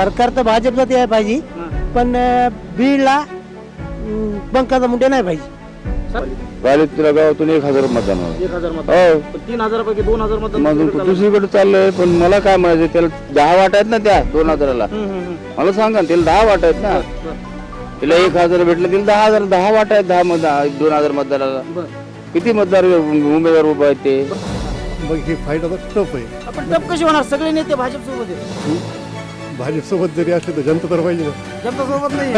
सरकार तर भाजपचं ते आहे पाहिजे. हां. पण बीडला पंकजा मुंडे नाही पाहिजे. तुला गावातून एक हजार मतदान. एक हजार मत हो. तीन हजार पैकी दोन हजार मत मग तू दुसरीकडे चाललंय पण मला काय म्हणायचं त्याला दहा वाट आहेत ना त्या दोन हजाराला. मला सांगा ना, त्याला दहा वाट आहेत ना. तिला एक हजार भेटलं तिला दहा हजार दहा वाट आहेत दहा मत दोन हजार मतदाराला. किती मतदार उमेदवार उभे आहेत ते? हे फाईट आता टफ आहे. आपण टप कशी होणार? सगळे नेते भाजप सोबत भाजपसोबत जरी असले तर जनता तर पाहिजे ना. जनता सोबत नाही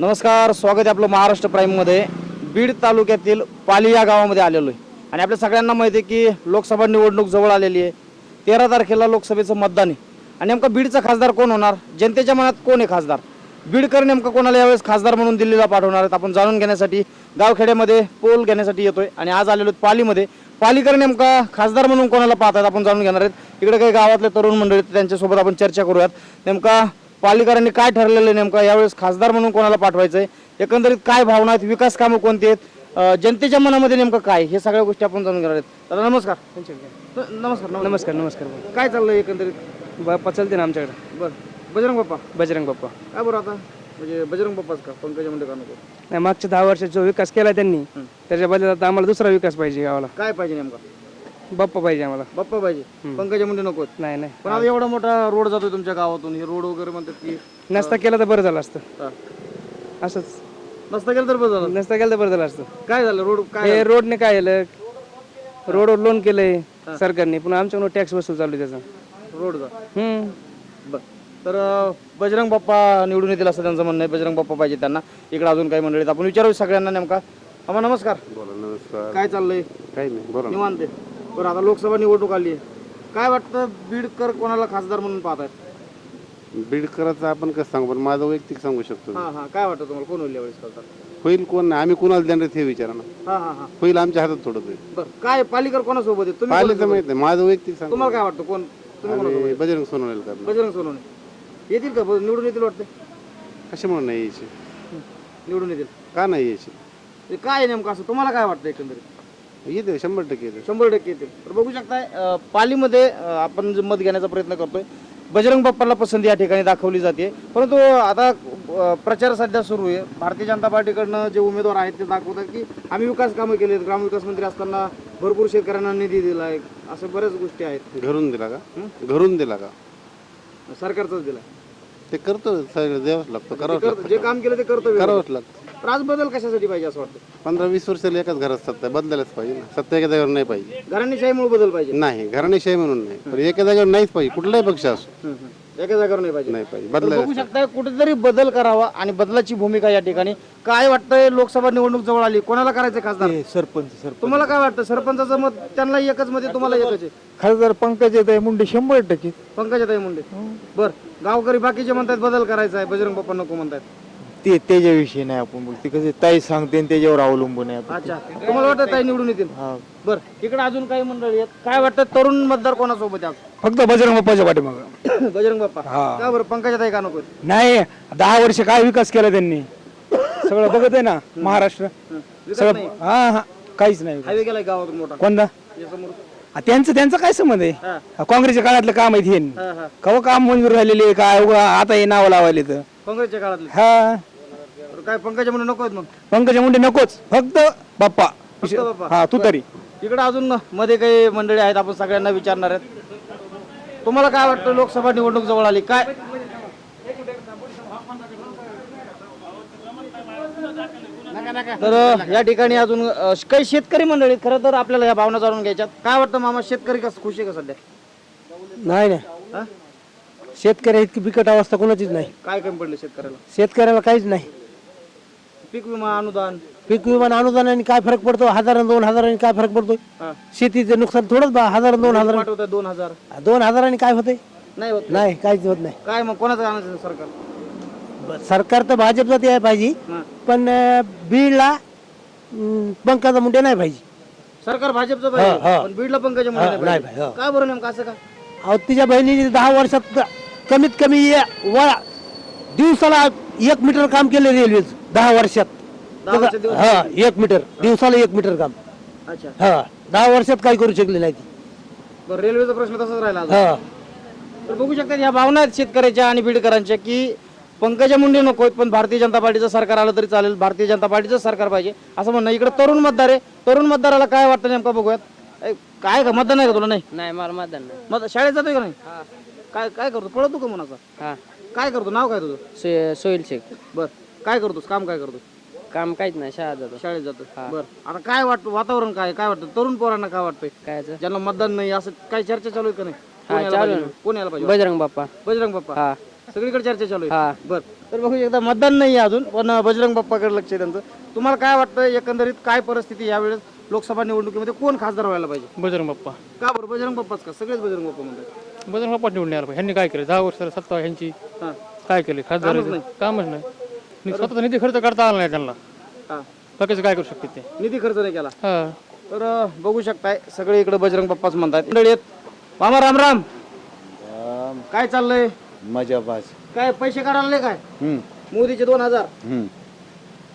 नमस्कार स्वागत आहे आपलं महाराष्ट्र प्राईममध्ये बीड तालुक्यातील पाली या गावामध्ये आलेलो आहे. आणि आपल्या सगळ्यांना माहिती आहे की लोकसभा निवडणूक जवळ आलेली आहे. तेरा तारखेला लोकसभेचं मतदान आहे. आणि नेमका बीडचा खासदार कोण होणार? जनतेच्या मनात कोण आहे खासदार? बीडकर नेमका कोणाला यावेळेस खासदार म्हणून दिल्लीला पाठवणार आहेत? आपण जाणून घेण्यासाठी गावखेड्यामध्ये पोल घेण्यासाठी येतोय आणि आज आलेलो पालीमध्ये. पालीकर नेमका खासदार म्हणून कोणाला पाहतात? आपण जाणून घेणार आहेत. इकडे काही गावातले तरुण मंडळी त्यांच्यासोबत आपण चर्चा करूयात. नेमका पालिकरांनी काय ठरलेलं नेमका यावेळेस खासदार म्हणून कोणाला पाठवायचं आहे एकंदरीत काय भावना आहेत? विकास कामं कोणती आहेत? जनतेच्या मनामध्ये नेमकं काय? हे सगळ्या गोष्टी आपण जाणून घेणार आहेत. दादा नमस्कार. नमस्कार नमस्कार. नमस्कार काय चाललंय एकंदरीत? बाप्पा चालते ना आमच्याकडे. बरं. बजरंग बाप्पा? बजरंग बाप्पा. काय बरं आता? म्हणजे बजरंग बाप्पाच का? पंकजा मुंडे का नको नाही मागच्या दहा वर्षात जो विकास केला त्यांनी त्याच्या बदल्यात आता आम्हाला दुसरा विकास पाहिजे गावाला. काय पाहिजे नेमका? बाप्पा पाहिजे आम्हाला. बाप्पा पाहिजे. पंकजा मुंडे नको नाही नाही. पण आता एवढा मोठा रोड जातोय तुमच्या गावातून हे रोड वगैरे म्हणतात की नसता केला तर बरं झालं असतं. हा. असंच. नसता गेलं तर बरं झालं. नसता केलं तर बरं झालं असतं. काय झालं? रोड काय हे रोडने काय झालं रोडवर लोन केलंय सरकारने पुन्हा आमच्याकडून टॅक्स वसूल चालू आहे त्याचा. रोडचा हम्म. बर. तर बजरंग बाप्पा निवडून येतील असं त्यांचं म्हणणं आहे. बजरंग बाप्पा पाहिजे त्यांना. इकडे अजून काही मंडळीत आपण विचारू सगळ्यांना नेमका. अम्मा नमस्कार. नमस्कार. काय चाललंय? काही नाही. निवांत आहे. बरं आता लोकसभा निवडणूक आली आहे. काय वाटतं बीडकर कोणाला खासदार म्हणून पाहत आहेत बीडकराचं आपण कसं सांगू? पण माझं वैयक्तिक सांगू शकतो हा हा. काय वाटतं तुम्हाला? कोण होईल यावेळेस खासदार? होईल कोण नाही. आम्ही कोणाला देणार ते विचारा ना. हा हा हा. होईल आमच्या हातात थोडं होईल बरं काय पालिकर कोणासोबत आहे तुम्ही पाहिलं तर कोणासोबत? माहीत नाही. माझं वैयक्तिक आहे? सांगू तुम्हाला काय वाटतं? कोण तुम्ही कोणासोबत? आम्ही बजरंग सोनवणे करणार. आहे? बजरंग सोनवणे. येतील का? निवडून येतील वाटतं? कशामुळे नाही यायचे? निवडून येतील. का नाही यायचे? हे काय आहे नेमकं असं? तुम्हाला काय वाटतं एकंदरीत? येते शंभर टक्के येते शंभर टक्के येतील. तर बघू शकताय अं, पालीमध्ये अं, आपण जे मत घेण्याचा प्रयत्न करतोय बजरंग बाप्पाला पसंती या ठिकाणी दाखवली जाते. परंतु आता अं, प्रचार सध्या सुरू आहे. भारतीय जनता पार्टीकडनं जे उमेदवार आहेत ते दाखवतात की आम्ही विकास कामं केली आहेत. ग्रामविकास मंत्री असताना भरपूर शेतकऱ्यांना निधी दिला आहे. असं बऱ्याच गोष्टी आहेत. घरून दिला का? घरून दिला का? सरकारचाच दिला. ते करतो सगळं द्यावंच लागतं करावंच लागतं जे काम केलं ते कर्तव्य करावंच लागतं. तर आज बदल कशासाठी पाहिजे असं वाटतं? पंधरा वीस वर्षाला एकाच घरात सत्ता आहे, बदलायलाच पाहिजे ना. सत्ता एका जागेवर नाही पाहिजे. घराणेशाहीमुळे बदल पाहिजे. नाही घराणेशाही म्हणून नाही. पण एका जागेवर नाहीच पाहिजे कुठलाही पक्ष असो. हम्म, हम्म. एका जागेवर नाही पाहिजे. नाही पाहिजे. तर बदलायला बघू शकता कुठेतरी बदल करावा आणि बदलाची भूमिका या ठिकाणी. काय वाटतंय लोकसभा निवडणूक जवळ आली कोणाला करायचं खासदार? सरपंच सरपंच. तुम्हाला काय वाटतं सरपंचाचं मत त्यांना एकच मध्ये तुम्हाला एकच आहे? खासदार पंकजा मुंडे शंभर टक्के. पंकजाताई मुंडे. बर गावकरी बाकीचे म्हणतात बदल करायचा आहे बजरंग बाप्पा नको म्हणतात. ते त्याच्याविषयी नाही आपण बोलते. कसे ताई सांगते आणि त्याच्यावर अवलंबून आहे आपण. अच्छा. तुम्हाला वाटतं ताई निवडून येतील? हा. बर. इकडे अजून काही मंडळी आहेत. काय वाटतं तरुण मतदार कोणासोबत आहे फक्त बजरंग बाप्पाच्या पाठीमागं? बजरंग बाप्पा. का बरं? पंकजाताई का नको नाही दहा वर्ष काय विकास केला त्यांनी? सगळं बघत आहे ना महाराष्ट्र. विकास नाही? हा हा. काहीच नाही हायवे गेलाय गावातून मोठा. कोणता? आ, त्यांचं त्यांचं काय संबंध आहे? हा. आ, काँग्रेसच्या काळातलं काम आहे हे हा हा. कवा काम मंजूर झालेले काय? उगा आता हे नाव लावायले तर काँग्रेसच्या काळातले. हा. काय पंकजा म्हणून नको आहेत मग? पंकजा मुंडे नकोच फक्त बाप्पा. फक्त बाप्पा. हा तू तरी इकडे अजून मध्ये काही मंडळी आहेत आपण सगळ्यांना विचारणार आहेत. तुम्हाला काय वाटतं लोकसभा निवडणूक जवळ आली? काय? तर या ठिकाणी अजून अ, काही शेतकरी मंडळी खरं तर आपल्याला या भावना जाणून घ्यायच्यात. काय वाटतं मामा शेतकरी कसं खुश आहे का सध्या? नाही नाही. हा? शेतकऱ्या इतकी बिकट अवस्था कोणाचीच नाही. काय कमी पडलं शेतकऱ्याला? शेतकऱ्याला काहीच नाही. पीक विमा अनुदान. पीक विमा अनुदानाने काय फरक पडतो? हजार दोन हजारांनी काय फरक पडतो हा. शेतीचं नुकसान थोडंच बा हजार दोन हजार पाठवतात दोन हजार. दोन हजारांनी काय होते नाही होत. नाही काहीच होत नाही. काय मग कोणाचं आणायचं सरकार? ब- सरकार तर भाजपचं ते आहे पाहिजे हा. पण अं, बीडला अं, पंकजा मुंडे नाही पाहिजे सरकार भाजपचं हा, पाहिजे हा. पण बीडला पंकजा मुंडे हा, नाही नाही पाहिजे. पाहिजे, का बरं नेमकं असं का? अहो तिच्या बहिणीने दहा वर्षात कमीत कमी ये- व दिवसाला एक मीटर काम केलं रेल्वेच दहा वर्षात. दहा वर्षात दिवस- हा एक मीटर. दिवसाला एक मीटर काम. अच्छा. हा दहा वर्षात काही करू शकले नाही ती. बरं रेल्वेचा प्रश्न तसाच राहिला अजून. हा. तर बघू शकता या भावना आहेत शेतकऱ्याच्या आणि बीडकरांच्या की पंकजा मुंडे नको पण भारतीय जनता पार्टीचं सरकार आलं तरी चालेल भारतीय जनता पार्टीचं सरकार पाहिजे. असं म्हणणं इकडे तरुण मतदार आहे. तरुण मतदाराला काय वाटतं नेमकं बघूयात. ए, काय का मतदान नाही का तुला? नाही? नाही मला मतदान नाही. मत शाळेत जातोय का नाही? काय काय करतो? पळतो का म्हणाचा हा. काय करतो? नाव काय तुझं? सोईल शेख. बर. काय करतोस? काम काय करतो काम काहीच नाही शाळा जातो. शाळेत जातो बर. आता काय वाटतं वातावरण काय? काय वाटतं? तरुण पोरांना काय वाटतंय? काय ज्यांना मतदान नाही असं काय चर्चा चालू आहे का नाही? कोण हा, यायला चालू पाहिजे? कोण यायला पाहिजे? बजरंग बाप्पा. बजरंग बाप्पा. हा. सगळीकडे चर्चा चालू आहे. हा. बर. तर बघू एकदा मतदान नाही आहे अजून पण बजरंग बाप्पाकडे लक्ष आहे त्यांचं. तुम्हाला काय वाटतं एकंदरीत काय परिस्थिती यावेळेस लोकसभा निवडणुकीमध्ये? कोण खासदार व्हायला पाहिजे? बजरंग बाप्पा. का बरं? बजरंग बाप्पाच का? सगळेच बजरंग बाप्पा म्हणतात. बजरंग बाप्पा निवडून यायला पाहिजे. ह्यांनी काय केलं? दहा वर्ष सत्ता ह्यांची हा. काय केले? खासदार कामच नाही. नि- स्वतःचा निधी खर्च करता आला नाही त्यांना. हा. बाकीचं काय करू शकते ते? निधी खर्च नाही केला. हा. तर अं, बघू शकताय सगळे इकडे बजरंग बाप्पाच म्हणतात मंडळी आहेत. मामा राम राम. काय चाललंय? मजा बाज. काय पैसे काढायला काय? मोदीचे दोन हजार.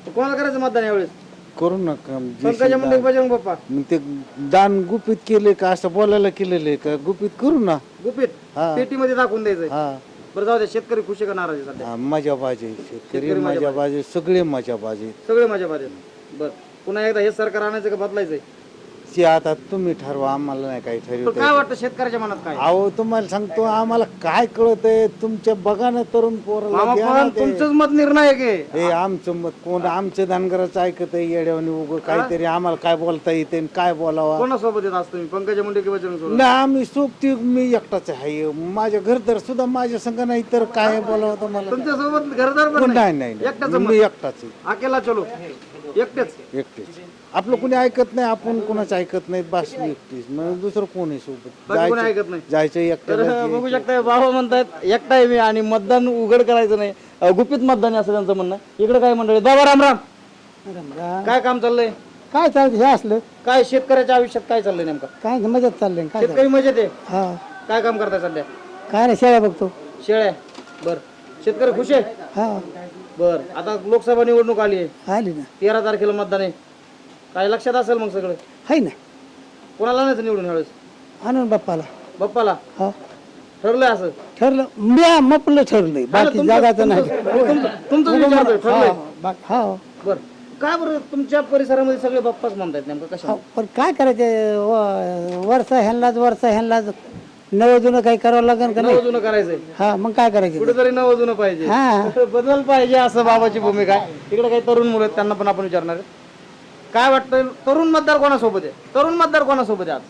तर कोणाला करायचं मतदान यावेळेस? करू नका पंकजा मुंडे बजरंग बाप्पा. मग ते दान गुपित केले का असं बोलायला केलेले का? गुपित करू ना. गुपित. पेटीमध्ये दाखवून द्यायचंय. हा. बरं जाऊ दे शेतकरी खुशी का नाराज आहे सध्या? हा, मजा बाजे शेतकरी मजा बाजे सगळे मजा बाजे सगळे माझ्या बाजूला बर पुन्हा एकदा हे सरकार आणायचं का बदलायचंय? ते आता तुम्ही ठरवा आम्हाला नाही काही पण ठरवत काय वाटतं शेतकऱ्याच्या मनात काय? अहो तुम्हाला सांगतो आम्हाला काय कळत आहे तुमच्या बघा ना तरुण पोराला मामा द्या ना पण ते. तुमचंच मत निर्णायक आहे. हे आमचं मत कोण? आमचं धनगराचं ऐकत आहे येड्यावानी उगं काहीतरी आम्हाला काय बोलता येते आणि काय बोलावा? कोणासोबत येत असतो मी पंकजा मुंडे की बजरंग नाही आम्ही सोबती मी एकटाच आहे. माझ्या घरदार सुद्धा माझ्या संघ नाही तर काय बोलावं तुम्हाला? तुमच्यासोबत घरदार पण नाही नाही? नाही एकटाच. मत. मी एकटाच आहे. अकेला चलो. एकटेच. एकटेच. आपलं कोणी ऐकत नाही आपण कोणाचं ऐकत नाही बस एकटीच मग दुसरं कोण आहे सोबत? बाकी कोणी जायचं ऐकत नाही. जायचं तर एकट्याला बघू शकता बाबा म्हणतात एकटा आहे मी आणि मतदान उघड करायचं नाही. अं, गुपित मतदान आहे असं त्यांचं म्हणणं. इकडे काय मंडळी? बाबा राम राम. काय काम चाललंय? काय चालतं हे असलं. काय शेतकऱ्याच्या आयुष्यात काय चाललंय नेमकं? काय मजाच चाललंय. काय शेतकरी मजेत आहे? हा. काय काम करताय सध्या? काय नाही शेळ्या बघतो. शेळ्या? बर. शेतकरी खुश आहे? हा. बर. आता लोकसभा निवडणूक आली आहे. आली ना. तेरा तारखेला मतदान आहे. काय लक्षात असेल मग सगळं? हाय ना. कोणाला नाही निवडून ह्यावेळेस? आणून बाप्पाला. बाप्पाला? हा. ठरलंय असं? ठरलं. मी मपलं ठरलंय. बाकी जगाचं नाही. तुमचं तुमचं विचारतोय ठरलंय. बा- हा बर. काय बरं तुमच्या परिसरामध्ये सगळे बाप्पाच म्हणतायत नेमकं कशा? पण काय करायचं? व- वरचा ह्यांलाच वरचा ह्यांलाच नवं जुनं काही करावं लागेल का नाही? नवं जुनं करायचंय. हा मग काय करायचं? कुठेतरी नवं जुनं पाहिजे. हा. बदल पाहिजे असं बाबाची भूमिका आहे. इकडे काही तरुण मुलं आहेत त्यांना पण आपण विचारणार आहे. काय वाटतं तरुण मतदार कोणासोबत आहे? तरुण मतदार कोणासोबत आहे आज?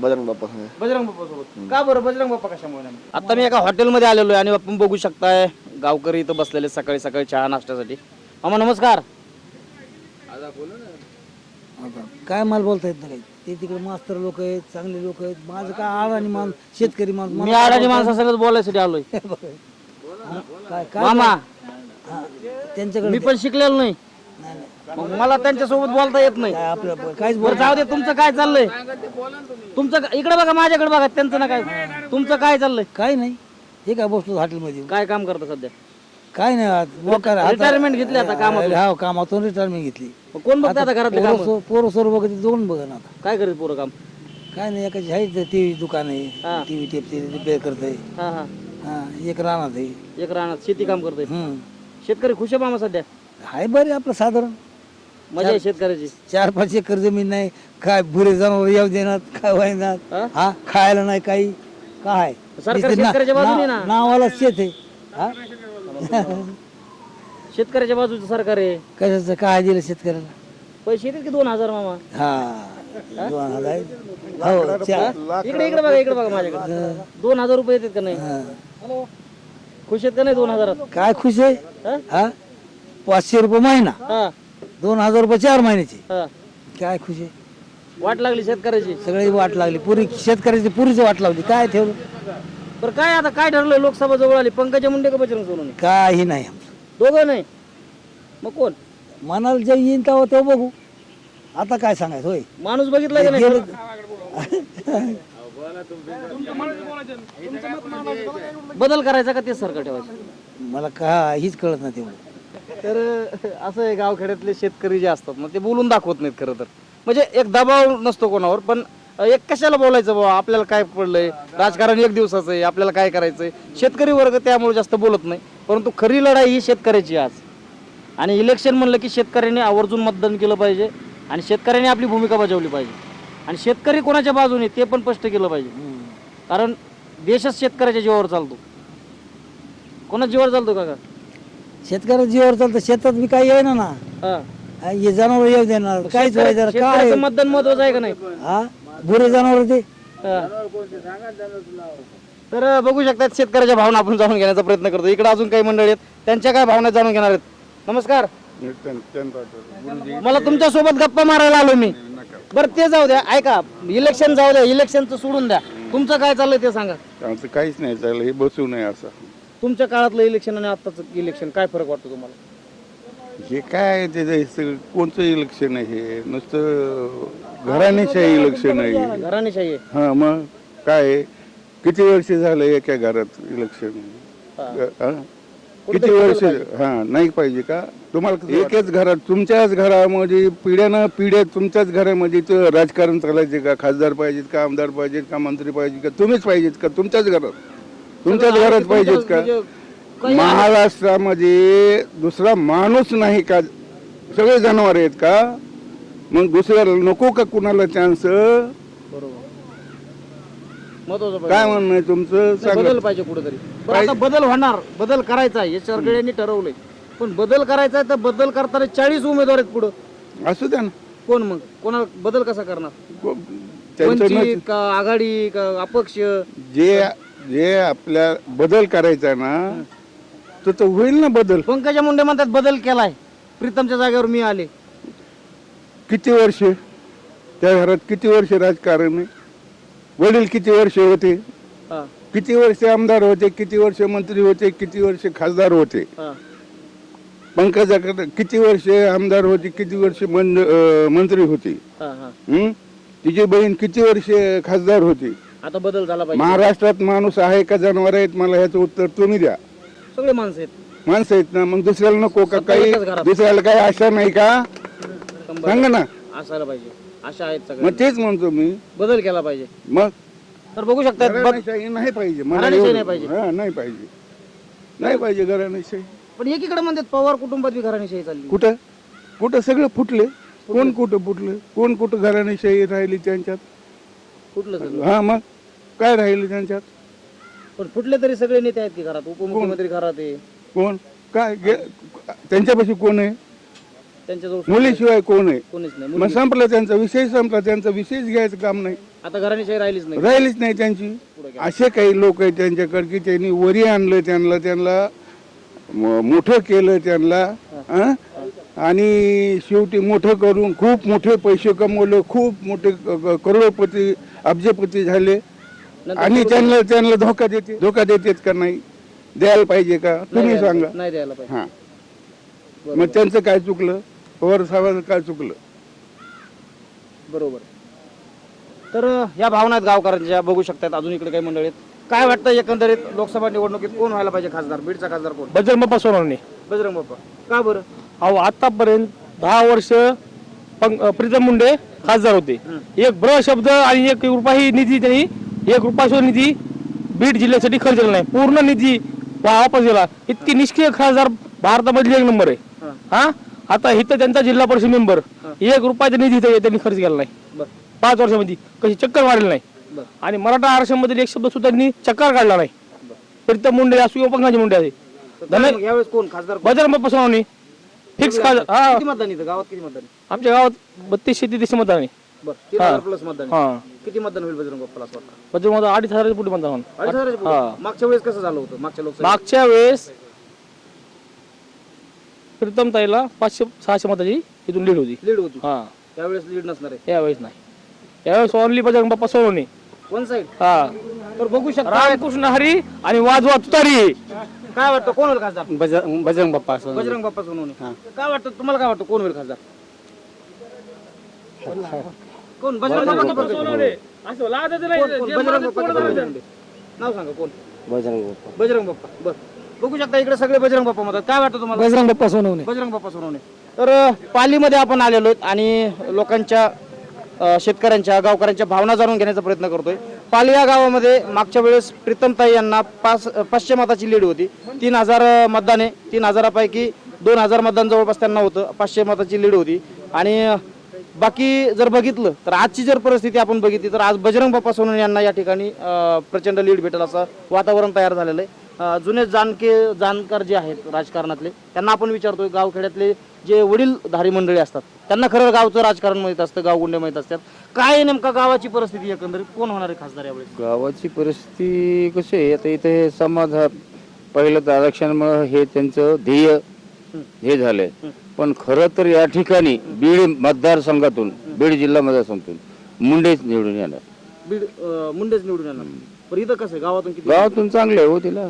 बजरंग बाप्पा बजरंग बाप्पा सोबत. का बरं? बजरंग बाप्पा कशामुळे? आता मी एका हॉटेलमध्ये आलेलो आहे आणि आपण बघू शकताय गावकरी इथं बसलेले सकाळी सकाळी चहा नाश्त्यासाठी. मामा नमस्कार. काय मला बोलता येत नाही ते तिकडे मास्तर लोक आहेत चांगले लोक आहेत. माझं काय आळ आणि मान शेतकरी माणूस मी आडाची माणसासंगत बोलायसाठी आलोय. काय काय मामा. हा, त्यांच्याकडे मी पण शिकलेलो नाही. मग मला त्यांच्यासोबत बोलता येत नाही. आपलं काहीच बरं जाऊ दे तुमचं काय चाललंय? तुमचं का- इकडे बघा माझ्याकडे बघा त्यांचं ना काय तुमचं काय चाललंय? काय नाही. हे काय बसलो हॉटेलमध्ये? काय काम करता सध्या? काय नाही आज मोकार आता- रिटायरमेंट घेतली आता कामातून. हा कामातून रिटायरमेंट घेतली. मग कोण बघतं आता घरातले काम? पोरं पोरं सोर बघत दोन बघा ना आता. काय करेल पोरं काम? काय नाही एकाची आहे टीव्ही दुकान आहे. टीव्ही टेपते रिपेअर करते हा हा. हा एक रानात आहे. एक रानात शेती काम करतोय. हम्म. शेतकरी खुश आहे मामा सध्या? आहे बरे आपलं साधारण. मजा आहे शेतकऱ्याची. चार पाच एकर जमीन नाही. काय बुरे जनावर येऊ देणार काय हा? हा? खायला नाही काही. काय? सरकार नुसतं ना- शेतकऱ्याच्या बाजूने ना. नाव- नावाला शेत आहे. हा? शेतकऱ्याच्या बाजूचं सरकार आहे. कशाचं काय दिलं शेतकऱ्याला? पैसे येतात की दोन हजार मामा? हा. दोन हजार. हो चार. इकडे इकडे बघा इकडे बघा माझ्याकडे. दोन हजार रुपये येतात का नाही? हा. खुश आहेत का नाही दोन हजारात? काय खुश आहे? हा? हा? पाचशे रुपये महिना. हा. दोन हजार रुपये चार महिन्याचे. हा. काय खुश? वाट लागली शेतकऱ्याची. सगळी वाट लागली. पुरी शेतकऱ्याची पुरीची वाट लावली काय ठेवलं? बरं काय आता काय ठरलंय? लोकसभा जवळ आली. पंकजा मुंडे का बजरंग सोनवणे? काही नाही. दोघं नाही. मग कोण? मनाला जे येईन तेव्हा तेव्हा बघू. आता काय सांगायचं होय? माणूस बघितला का नाही? बदल करायचा का तेच सरकार ठेवायचं? मला काहीच कळत नाही तेवढं. तर असं आहे गावखेड्यातले शेतकरी जे असतात ना ते बोलून दाखवत नाहीत खरं तर. म्हणजे एक दबाव नसतो कोणावर पण एक कशाला बोलायचं बाबा आपल्याला काय पडलंय? राजकारण एक दिवसाचं आहे आपल्याला काय करायचंय? शेतकरी वर्ग त्यामुळे जास्त बोलत नाही परंतु खरी लढाई ही शेतकऱ्याची आज. आणि इलेक्शन म्हणलं की शेतकऱ्यांनी आवर्जून मतदान केलं पाहिजे आणि शेतकऱ्यांनी आपली भूमिका बजावली पाहिजे. आणि शेतकरी कोणाच्या बाजूने ते पण स्पष्ट केलं पाहिजे. कारण देशच शेतकऱ्याच्या जीवावर चालतो. कोणाच्या जीवावर चालतो काका? शेतकऱ्याच्या जीवावर चालतं शेतात बी काही आहे ना ना. हा. हे जनावर येऊ देणार काहीच व्हायचं काय? शेतकऱ्याचं मतदान महत्वाचं आहे का नाही? हा? बुरे जनावर ते. तर अ, बघू शकतात शेतकऱ्याच्या भावना आपण जाणून घेण्याचा प्रयत्न करतो. इकडे अजून काही मंडळी आहेत त्यांच्या काय भावना जाणून घेणार आहेत? नमस्कार. मला तुमच्यासोबत गप्पा मारायला आलो मी. बरं ते जाऊ द्या. ऐका इलेक्शन जाऊ द्या इलेक्शनचं सोडून द्या. तुमचं काय चाललंय ते सांगा. आमचं काहीच नाही चाललं हे बसू नये असं. तुमच्या काळातलं इलेक्शन आणि आत्ताचं इलेक्शन काय फरक वाटतो तुम्हाला? हे काय ते जे सगळं कोणतं इलेक्शन आहे हे? नुसतं घराणेशाही इलेक्शन आहे. घराणेशाही आहे. हा मग काय आहे? किती वर्ष झालं एका घरात इलेक्शन किती वर्ष हा नाही पाहिजे का? तुम्हाला एकच घरात तुमच्याच घरामध्ये पिढ्यानं पिढ्या तुमच्याच घरामध्ये ते राजकारण चालायचे का? खासदार पाहिजेत का? आमदार पाहिजेत का? मंत्री पाहिजेत का? तुम्हीच पाहिजेत का? तुमच्याच घरात? तुमच्याच घरात पाहिजेत का? म्हणजे महाराष्ट्रामध्ये दुसरा माणूस नाही का? सगळे जनावर आहेत का? मग दुसऱ्याला नको का कुणाला चान्स काय म्हणणं आहे तुमचं? बदल पाहिजे कुठेतरी. आता बदल होणार. बदल करायचा आहे. हे सगळ्यांनी ठरवलंय. पण बदल करायचा आहे तर बदल करताना चाळीस उमेदवार आहेत पुढं. असू द्या ना. कोण मग? कोणा बदल कसा करणार? वंचित का आघाडी का अपक्ष? जे जे आपल्या बदल करायचा ना तर तो होईल ना बदल. पंकजा मुंडे म्हणतात बदल केलाय. प्रीतमच्या जागेवर मी आले. किती वर्ष? त्या घरात किती वर्ष राजकारण आहे? वडील किती वर्ष होते? हा, किती वर्ष आमदार होते? किती वर्ष मंत्री होते? किती वर्ष खासदार होते? हा. पंकजाकडे किती वर्ष आमदार होती? किती वर्ष अं, मंत्री होती? हा, हा. हं? तिची बहीण किती वर्ष खासदार होती? आता बदल झाला पाहिजे. महाराष्ट्रात माणूस आहे का जनावर आहेत? मला ह्याचं उत्तर तुम्ही द्या. सगळे माणसं आहेत. माणसं आहेत ना मग दुसऱ्याला नको का? सत्ता काही एकच घरात. दुसऱ्याला काही आशा नाही का? सांगा ना. असायला पाहिजे. अशा आहेत मग तेच म्हणतो मी. बदल केला पाहिजे. मग? तर बघू शकतात घराणेशाही नाही पाहिजे. मला घराणेशाही एवढं- नाही पाहिजे. हा, नाही पाहिजे. नाही पाहिजे घराणेशाही पण एकीकडे म्हणतात पवार कुटुंबात बी घराणेशाही चालली. कुठं? कुठं सगळं फुटले. कोण कुठं फुटले? कोण कुठं घराणेशाही राहिली त्यांच्यात? सगळं हा मग? काय राहिले त्यांच्यात? पण फुटले तरी सगळे नेते आहेत की घरात? उपमुख्यमंत्री घरात आहे. कोण? काय? गे- त्यांच्यापाशी कोण आहे? त्यांच्याजवळ मुलीशिवाय कोण आहे? कोणीच नाही. मग मुलगी. संपला त्यांचा विषय संपला त्यांचा विषयच घ्यायचं काम नाही. आता घराणेशाही राहिलीच नाही. राहिलीच नाही त्यांची. असे काही लोक आहेत त्यांच्याकडे की त्यांनी वरी आणलं त्यांना त्यांना म- मोठं केलं त्यांना हं? आणि शेवटी मोठं करून खूप मोठे पैसे कमवले खूप मोठे करोडपती अब्जपती झाले. आणि त्यांना त्यांना धोका देते धोका देतात का नाही? द्यायला पाहिजे का? तुम्ही सांगा. पाहिजे. नाही द्यायला पाहिजे. हा. मग त्यांचं काय चुकलं? पवार साहेबांचं काय चुकलं? बरोबर. तर या भावना आहेत गावकऱ्यांच्या. बघू शकतात अजून इकडे काही मंडळी आहेत. काय वाटतं एकंदरीत लोकसभा निवडणुकीत कोण व्हायला पाहिजे खासदार? बीडचा खासदार कोण? बजरंग बाप्पा सोनवणे. बजरंग बाप्पा. का बरं? अहो आतापर्यंत दहा वर्ष प्रीतम मुंडे खासदार होते. एक ब्र शब्द आणि एक रुपयाही निधी त्यांनी एक रुपया निधी बीड जिल्ह्यासाठी खर्च केला नाही. पूर्ण निधी वापस गेला. इतकी निष्क्रिय खासदार भारतामधली एक नंबर आहे. हा. आता इथं त्यांचा जिल्हा परिषद मेंबर एक रुपयाचा निधी ते- त्यांनी खर्च केला नाही. पाच वर्षामध्ये. कशी चक्कर मारली नाही. आणि मराठा आरक्षणामधील एक शब्द सुद्धा त्यांनी चक्कर काढला नाही. प्रीतम मुंडे असो किंवा पंकजा मुंडे कोण? बजरंग बाप्पा सोनवणे. फिक्स हा. किती मतदान इथं? गावात किती मतदान? आहे? आमच्या गावात बत्तीसशे तेहतीसशे मतदान आहे. बरं तीन हजार प्लस मतदान आहे. हा. किती मतदान होईल बजरंग बाप्पाला असं वाटतं? बजरंग बाप्पा अडीच हजार पुढे मतदान अडीच हजाराच्या पुढे? मागच्या वेळेस कसं झालं होतं? मागच्या लोकसभा मागच्या वेळेस प्रीतम ताईला पाचशे सहाशे मताची इथून लीड होती. लीड होती. हा. त्यावेळेस लीड नसणार आहे. यावेळेस नाही. यावेळेस only Bajrang Bappa Sonawane one side हा. तर बघू शकता. रामकृष्ण हरी आणि वाजवा तुतारी. काय वाटतं कोण होईल खासदार? बजरंग बाप्पा बजरंग बाप्पा सोनवणे काय वाटतं तुम्हाला काय वाटतं कोण होईल खासदार? कोण? बजरंग बाप्पा की पंकजा? कोण- कोण? बजरंग बाप्पा की पंकजा मुंडे? नाव सांगा कोण? बजरंग बाप्पा. बजरंग बाप्पा. बर. बघू शकता इकडे सगळे बजरंग बाप्पा म्हणतात. काय वाटतं तुम्हाला? बजरंग बाप्पा सोनवणे. बजरंग बाप्पा सोनवणे. तर अ, पालीमध्ये आपण आलेलो आहेत आणि लोकांच्या अ, शेतकऱ्यांच्या गावकऱ्यांच्या भावना जाणून घेण्याचा प्रयत्न करतोय. पाल या गावामध्ये मागच्या वेळेस प्रीतमताई यांना पाच पाचशे मताची लीड होती. तीन हजार मतदाने मतदान आहे तीन हजारापैकी दोन हजार मतदान जवळपास त्यांना होतं. पाचशे मताची लीड होती. आणि बाकी जर बघितलं तर आजची जर परिस्थिती आपण बघितली तर आज बजरंग बाप्पा सोनवणे यांना या ठिकाणी प्रचंड लीड भेटेल असं वातावरण तयार झालेलं आहे. जुने जाणके जाणकार जे आहेत राजकारणातले त्यांना आपण विचारतोय गावखेड्यातले जे वडीलधारी मंडळी असतात त्यांना खरं गावचं राजकारण माहीत असतं गावगुंडे माहीत असतात. काय आहे नेमका गावाची परिस्थिती एकंदरीत? कोण होणार आहे खासदार यावेळेस? गावाची परिस्थिती कशी आहे? आता इथे हे समाज हा पहिलं तर आरक्षणामुळे हे त्यांचं ध्येय हे झालंय. पण खरं तर या ठिकाणी बीड मतदारसंघातून बीड जिल्हा मतदारसंघातून मुंडेच निवडून येणार. बीड अ, मुंडेच निवडून येणार. इथं कसं आहे? गावातून किती गावातून चांगलं आहे हो तिला.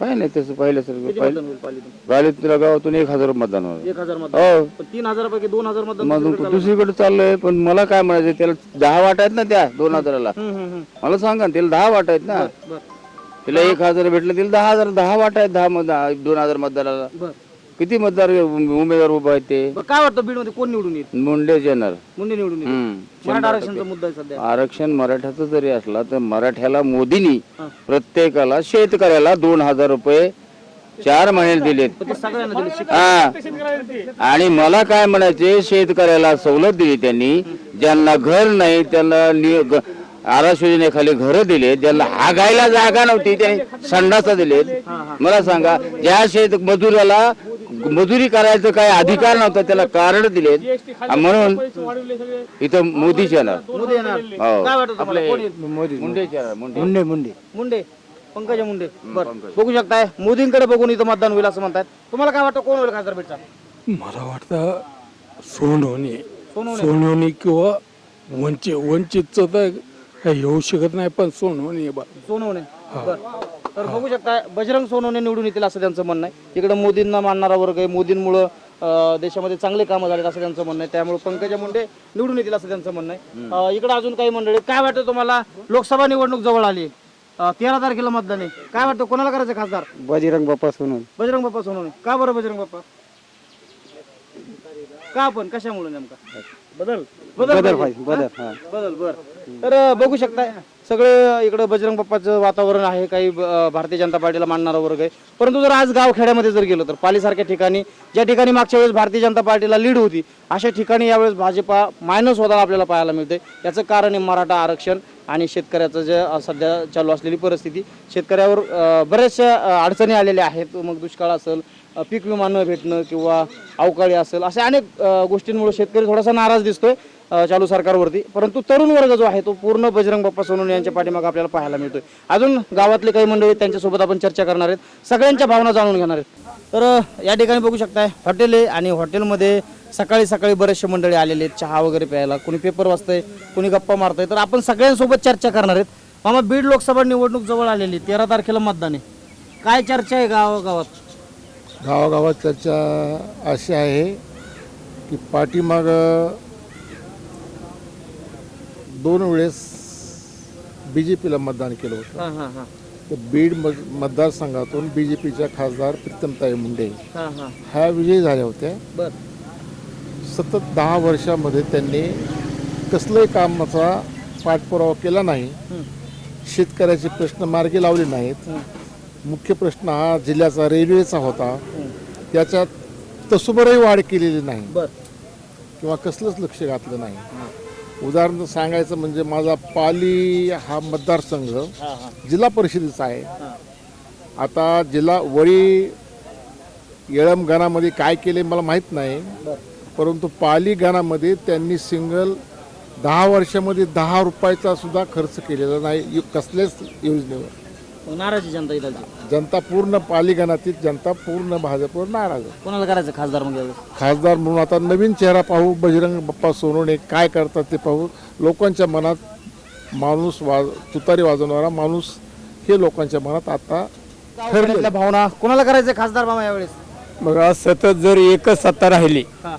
काय नाही तसं किती पाहिलं. मतदान होईल पालीतून? गाडीत तिला गावातून एक हजार मतदान होणार. एक हजार मतदान. हो. पण तीन हजारापैकी दोन हजार मतदान मग दुसरीकडे चाललं. दुसरीकडे चाललंय पण मला काय म्हणायचं त्याला दहा वाट आहेत ना त्या दोन हजाराला. हम्म, हम्म, हम्म. मला सांगा ना, तिला दहा वाट आहेत ना. बर तिला एक हजार भेटलं तिला दहा हजार दहा वाट आहेत दहा मत दोन हजार मतदाराला बर. किती मतदार उमेदवार उभा आहेत ते? बरं, काय वाटतं बीडमध्ये कोण निवडून येईल? मुंडेच येणार. मुंडे निवडून येईल हम्म. मराठा आरक्षणचा मुद्दा आहे सध्या. आरक्षण मराठ्याचं जरी असला तर मराठ्याला मोदींनी हा. प्रत्येकाला शेतकऱ्याला दोन हजार रुपये चार महिने दिलेत. पण ते सगळ्यांना दिले शिक- हा. आणि मला काय म्हणायचे शेतकऱ्याला सवलत दिली त्यांनी. ज्यांना घर नाही त्यांना नि- ग- आवास योजनेखाली घर दिले ज्यांना हागायला जागा नव्हती त्यांनी संडासा दिलेत. मला सांगा ज्या शेत मजुराला मजुरी करायचं काय अधिकार नव्हता त्याला कार्ड दिलेत. म्हणून इथं मोदीच येणार. मोदी येणार. काय वाटतं तुम्हाला? कोण येईल मुंडेच येणार मुंडे. मुंडे मुंडे. मुंडे. पंकजा मुंडे. बर. बघू शकताय मोदींकडे बघून इथं मतदान होईल असं म्हणतात तुम्हाला काय वाटतं कोण होईल खासदार बीडचा मला वाटतं सोनवणे. सोनवणे. सोनवणे किंवा वंचित. वंचितचं तर काही येऊ शकत नाही पण सोनवणे बा सोनवणे. बर. तर बघू शकता बजरंग सोनवणे निवडून येतील असं त्यांचं म्हणणं आहे. इकडे मोदींना मानणारा वर्ग आहे. मोदींमुळं अं, देशामध्ये चांगले कामं झालेत असं त्यांचं म्हणणं आहे. त्यामुळे पंकजा मुंडे निवडून येतील असं त्यांचं म्हणणं आहे. अं, इकडे अजून काही मंडळी काय वाटतं तुम्हाला? लोकसभा निवडणूक जवळ आली. अं, तेरा तारखेला मतदान आहे. काय वाटतं? कोणाला करायचं खासदार? बजरंग बाप्पा सोनून बजरंग बाप्पा सोनवणे. का बरं बजरंग बाप्पा? का पण? कशामुळे नेमका? बदल? बदल पाहिजे. बदल बदल बर. तर बघू शकताय. सगळे इकडे बजरंग बाप्पाचं वातावरण आहे. काही भारतीय जनता पार्टीला मानणारा वर्ग आहे. परंतु जर आज गाव खेड्यामध्ये जर गेलो तर पालीसारख्या ठिकाणी ज्या ठिकाणी मागच्या वेळेस भारतीय जनता पार्टीला लीड होती अशा ठिकाणी यावेळेस भाजपा मायनस होताना आपल्याला पाहायला मिळते याचं कारण आहे मराठा आरक्षण आणि शेतकऱ्याचं जे सध्या चालू असलेली परिस्थिती. शेतकऱ्यावर बऱ्याचशा अडचणी आलेल्या आहेत. मग दुष्काळ असेल पीक विमा न भेटणं किंवा अवकाळी असेल अशा अनेक गोष्टींमुळे शेतकरी थोडासा नाराज दिसतोय चालू सरकारवरती. परंतु तरुण वर्ग जो आहे तो पूर्ण बजरंग बाप्पा सोनून यांच्या पाठीमागे आपल्याला पाहायला मिळतोय. अजून गावातले काही मंडळी त्यांच्यासोबत आपण चर्चा करणार आहेत. सगळ्यांच्या भावना जाणून घेणार आहेत. तर या ठिकाणी बघू शकताय हॉटेल आहे आणि हॉटेलमध्ये सकाळी सकाळी बरेचसे मंडळी आलेले आहेत. चहा वगैरे प्यायला कोणी पेपर वाचतंय कोणी गप्पा मारतंय. तर आपण सगळ्यांसोबत चर्चा करणार आहेत. मामा बीड लोकसभा निवडणूक जवळ आलेली तेरा तारखेला मतदान आहे. काय चर्चा आहे गावागावात? गावागावात चर्चा अशी आहे की पाठीमाग दोन वेळेस बी जे पीला मतदान केलं होतं. तर बीड मत मतदारसंघातून बी जे पीच्या खासदार प्रीतमताई मुंडे ह्या विजयी झाल्या होत्या. सतत दहा वर्षामध्ये त्यांनी कसलंही कामाचा पाठपुरावा केला नाही. शेतकऱ्याचे प्रश्न मार्गी लावले नाहीत. मुख्य प्रश्न हा जिल्ह्याचा रेल्वेचा होता. त्याच्यात तसुबरही वाढ केलेली नाही. बर. किंवा कसलंच लक्ष घातलं नाही. उदाहरण सांगायचं म्हणजे माझा पाली हा मतदारसंघ जिल्हा परिषदेचा आहे. आता जिल्हा वळी येळम गणामध्ये काय केले मला माहीत नाही. परंतु पाली गणामध्ये त्यांनी सिंगल दहा वर्षामध्ये दहा रुपयाचा सुद्धा खर्च केलेला नाही. कसल्याच योजनेवर. नाराजी जनता जनता पूर्ण पाली गणातील जनता पूर्ण भाजपवर नाराज आहे. कोणाला करायचं खासदार मग यावेळेस? खासदार म्हणून आता नवीन चेहरा पाहू बजरंग बाप्पा सोनवणे काय करतात ते पाहू. लोकांच्या मनात माणूस वाज तुतारी वाजवणारा माणूस हे लोकांच्या मनात आता भावना कोणाला करायचं खासदार मामा यावेळेस? मग आज सतत जर एकच सत्ता राहिली हां.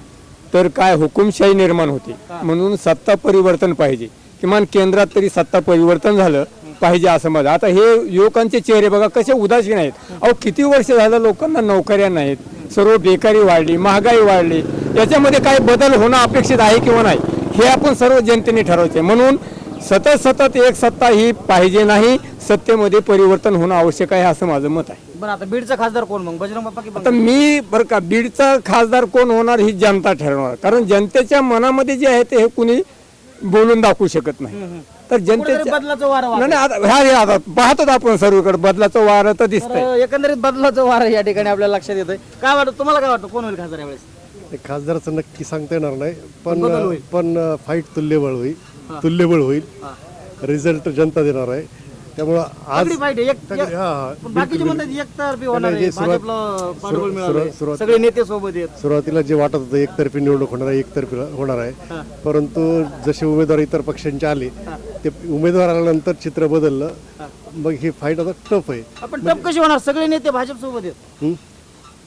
तर काय हुकुमशाही निर्माण होते. म्हणून सत्ता परिवर्तन पाहिजे. किमान केंद्रात तरी सत्ता परिवर्तन झालं पाहिजे असं मत आता हे युवकांचे चेहरे बघा कसे उदासीन आहेत. अहो किती वर्ष झालं लोकांना नोकऱ्या नाहीत. सर्व बेकारी वाढली महागाई वाढली. याच्यामध्ये काय बदल होणं अपेक्षित आहे किंवा नाही हे आपण सर्व जनतेने ठरवायचे म्हणून सतत सतत एक सत्ता ही पाहिजे नाही सत्तेमध्ये परिवर्तन होणं आवश्यक आहे असं माझं मत आहे. बरं आता बीडचा खासदार कोण मग? बजरंग बाप्पा की आता मी बरं का बीडचा खासदार कोण होणार ही जनता ठरवणार. कारण जनतेच्या मनामध्ये जे आहे ते हे कुणी बोलून दाखवू शकत नाही. तर जनतेच्या बदलाचं वारं नाही नाही, आता ह्या ह्या आता पाहतोच आपण सर्वीकडे बदलाचं वारं तर दिसतंय. तर एकंदरीत बदलाचं वारं या ठिकाणी आपल्याला लक्षात येतंय. काय वाटतं तुम्हाला काय वाटतं कोण होईल खासदार यावेळेस? खासदाराचं नक्की सांगता येणार नाही पण पण फाईट तुल्यबळ होईल. तुल्यबळ होईल. रिझल्ट जनता देणार आहे. त्यामुळं आज फाईट आहे. एक- एक- हा, हा. पण बाकीचे म्हणतात एकतर्फी होणार नाही, आहे. जे सुरुवात- भाजपला पाठबळ सुरु- मिळालंय. सुरु- सुरुवात- सगळे नेते सोबत आहेत. सुरुवातीला जे वाटत होतं एकतर्फी निवडणूक होणार आहे एकतर्फी होणार आहे. परंतु जसे उमेदवार इतर पक्षांचे आले ते उमेदवार आल्यानंतर चित्र बदललं. मग ही फाईट आता टफ आहे. आपण टप कशी होणार? सगळे नेते भाजप सोबत आहेत. हं?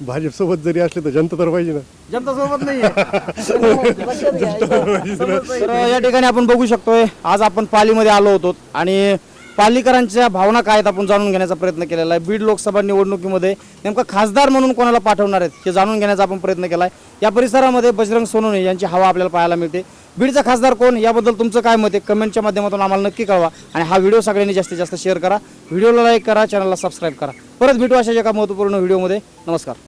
भाजपसोबत जरी असले तर जनता तर पाहिजे ना. जनता सोबत नाही तर या ठिकाणी आपण बघू शकतोय आज आपण पालीमध्ये आलो होतो आणि पालिकरांच्या भावना काय आहेत आपण जाणून घेण्याचा प्रयत्न केलेला आहे. बीड लोकसभा निवडणुकीमध्ये नेमकं खासदार म्हणून कोणाला पाठवणार आहेत हे जाणून घेण्याचा आपण प्रयत्न केला आहे या परिसरामध्ये बजरंग सोनवणे यांची हवा आपल्याला पाहायला मिळते. बीडचा खासदार कोण? याबद्दल तुमचं काय मत आहे? कमेंटच्या माध्यमातून आम्हाला नक्की कळवा आणि हा व्हिडिओ सगळ्यांनी जास्तीत जास्त शेअर करा. व्हिडिओला लाईक करा चॅनलला सबस्क्राईब करा. परत भेटू अशा एका महत्त्वपूर्ण व्हिडिओमध्ये. नमस्कार.